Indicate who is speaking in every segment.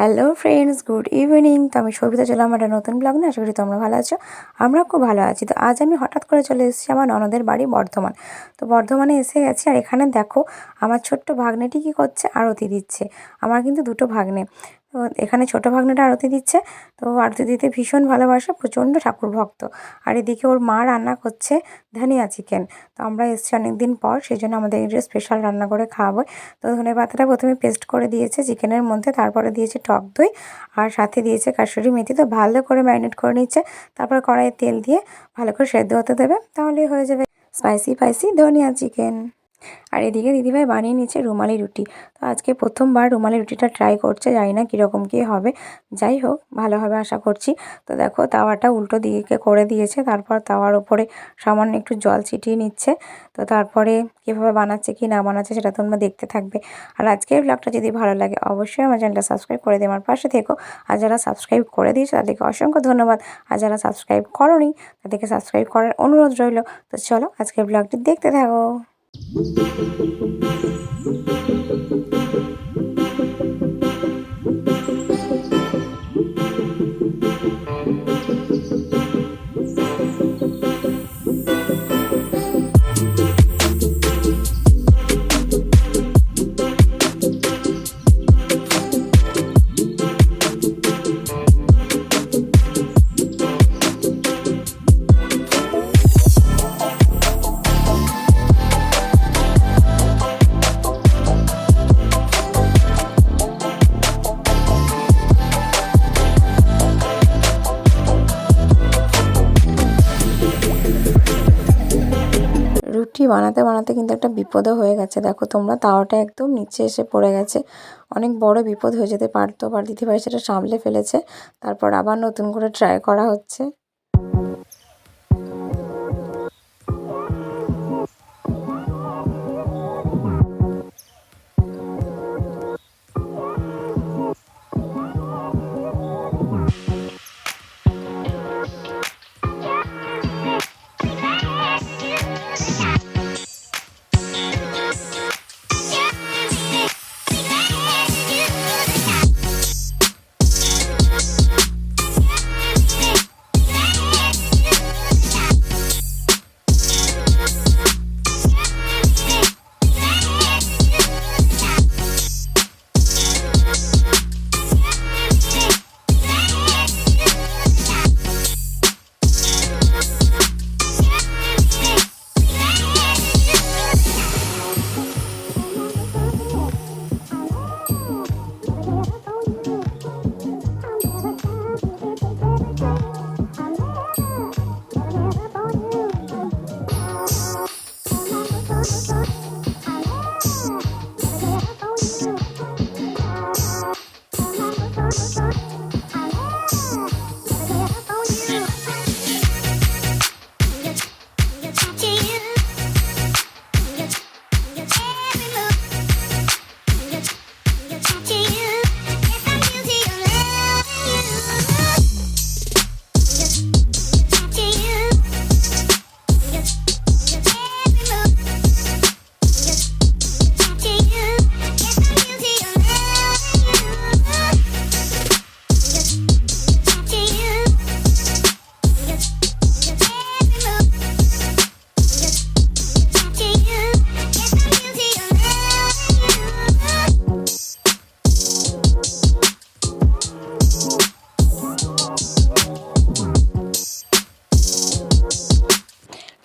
Speaker 1: Hello friends good evening তো আমি সবিতা চলে আমার একটা নতুন ব্লগ না আশা করি তোমরা ভালো আছো। আমরা খুব ভালো আছি। তো আজ আমি হঠাৎ করে চলে এসেছি আমার ননদের বাড়ি বর্ধমান। তো বর্ধমানে এসে গেছি আর এখানে দেখো আমার ছোট্ট ভাগ্নেটি কী করছে? আরতি দিচ্ছে। আমার কিন্তু দুটো ভাগ্নে। তো এখানে ছোটো ভাগ্নেটা আরতি দিচ্ছে। তো আরতি দিতে ভীষণ ভালোবাসে, প্রচণ্ড ঠাকুর ভক্ত আর এদিকে ওর মা রান্না করছে ধনিয়া চিকেন। তো আমরা এসেছি অনেক দিন পর সেই জন্য আমাদের একটু স্পেশাল রান্না করে খাওয়াবো। তো ধনে পাতাটা প্রথমে পেস্ট করে দিয়েছে চিকেনের মধ্যে, তারপরে দিয়েছে টক দই, আর সাথে দিয়েছে কাশুরি মেথি। তো ভালো করে ম্যারিনেট করে নিচ্ছে, তারপরে কড়াইয়ে তেল দিয়ে ভালো করে সেদ্ধ হতে দেবে, তাহলেই হয়ে যাবে। স্পাইসি স্পাইসি ধনিয়া চিকেন। আর এদিকে দিদিভাই বানিয়ে নিচ্ছে রুমালি রুটি। তো আজকে প্রথমবার রুমালি রুটিটা ট্রাই করছে, জানি না কীরকম কী হবে। যাই হোক, ভালো হবে আশা করছি। তো দেখো, তাওয়াটা উল্টো দিকে করে দিয়েছে, তারপর তাওয়ার ওপরে সামান্য একটু জল ছিটিয়ে নিচ্ছে। তো তারপরে কীভাবে বানাচ্ছে, কি না বানাচ্ছে, সেটা তোমরা দেখতে থাকবে। আর আজকের ব্লগটা যদি ভালো লাগে, অবশ্যই আমার চ্যানেলটা সাবস্ক্রাইব করে দিয়ে আমার পাশে থেকো। আর যারা সাবস্ক্রাইব করে দিয়েছে, তাদেরকে অসংখ্য ধন্যবাদ। আর যারা সাবস্ক্রাইব করনি, তাদেরকে সাবস্ক্রাইব করার অনুরোধ রইল। তো চলো, আজকের ব্লগটি দেখতে থাকো। Thank you. বানাতে বানাতে কিন্তু একটা বিপদও হয়ে গেছে। দেখো, তোমরা তাওয়াটা একদম নিচে এসে পড়ে গেছে। অনেক বড় বিপদ হয়ে যেতে পারতো। বা দিদিভাই সেটা সামলে ফেলেছে। তারপর আবার নতুন করে ট্রাই করা হচ্ছে।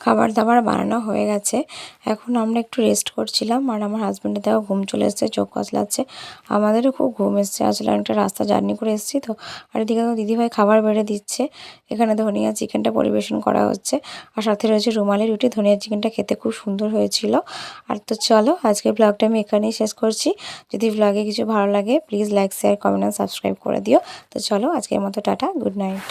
Speaker 1: খাবার দাবার বানানো হয়ে গেছে। এখন আমরা একটু রেস্ট করছিলাম আর আমার হাজব্যান্ডের দেখো ঘুম চলে এসছে, চোখ কচলাচ্ছে আমাদেরও খুব ঘুম এসছে। আসলে অনেকটা রাস্তা জার্নি করে এসেছি তো। আর এদিকে দিদিভাই খাবার বেড়ে দিচ্ছে। এখানে ধনিয়া চিকেনটা পরিবেশন করা হচ্ছে। আর সাথে রয়েছে রুমালি রুটি। ধনিয়া চিকেনটা খেতে খুব সুন্দর হয়েছিল। আর তো চলো, আজকের ব্লগটা আমি এখানেই শেষ করছি। যদি ব্লগে কিছু ভালো লাগে please like share comment subscribe করে দিও। তো চলো, আজকের মতো টাটা গুড নাইট